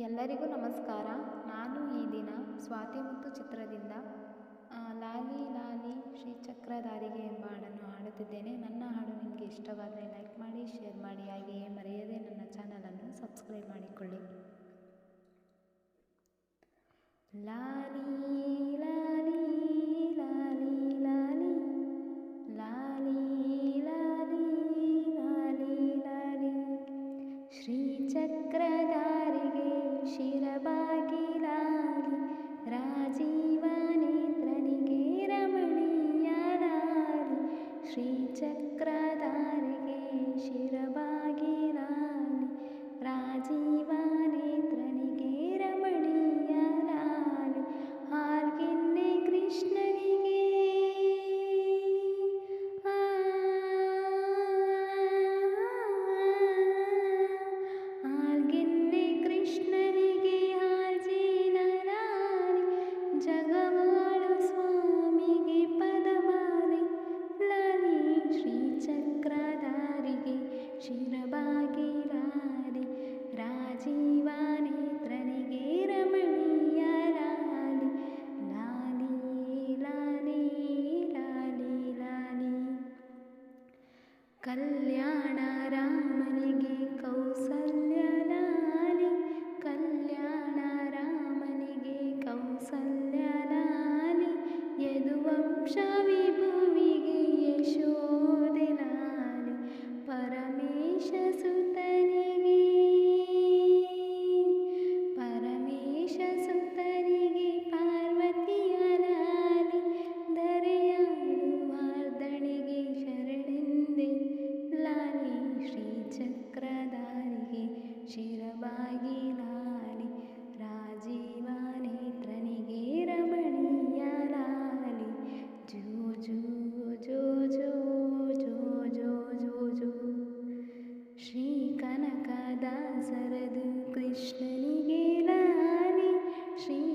ಎಲ್ಲರಿಗೂ ನಮಸ್ಕಾರ. ನಾನು ಈ ದಿನ ಸ್ವಾತಿ ಮುತ್ತು ಚಿತ್ರದಿಂದ ಲಾಲಿ ಲಾಲಿ ಶ್ರೀಚಕ್ರಧಾರಿಗೆ ಎಂಬ ಹಾಡನ್ನು ಹಾಡುತ್ತಿದ್ದೇನೆ. ನನ್ನ ಹಾಡು ನಿಮಗೆ ಇಷ್ಟವಾದರೆ ಲೈಕ್ ಮಾಡಿ, ಶೇರ್ ಮಾಡಿ, ಹಾಗೆಯೇ ಮರೆಯದೆ ನನ್ನ ಚಾನಲನ್ನು ಸಬ್ಸ್ಕ್ರೈಬ್ ಮಾಡಿಕೊಳ್ಳಿ. ಲಾಲಿ ಲಾಲಿ ಲಾಲಿ ಲಾಲಿ ಲಾಲಿ ಲಾಲಿ ಲಾಲಿ ಲಾಲಿ शिरबागिलाीवा नेत्रनि रमणीया श्रीचक्र कल्याण रामनगी कौसल्य कल्याणार श्रीकनकदा जो श्रीकनकाशरदकृष्णनि श्री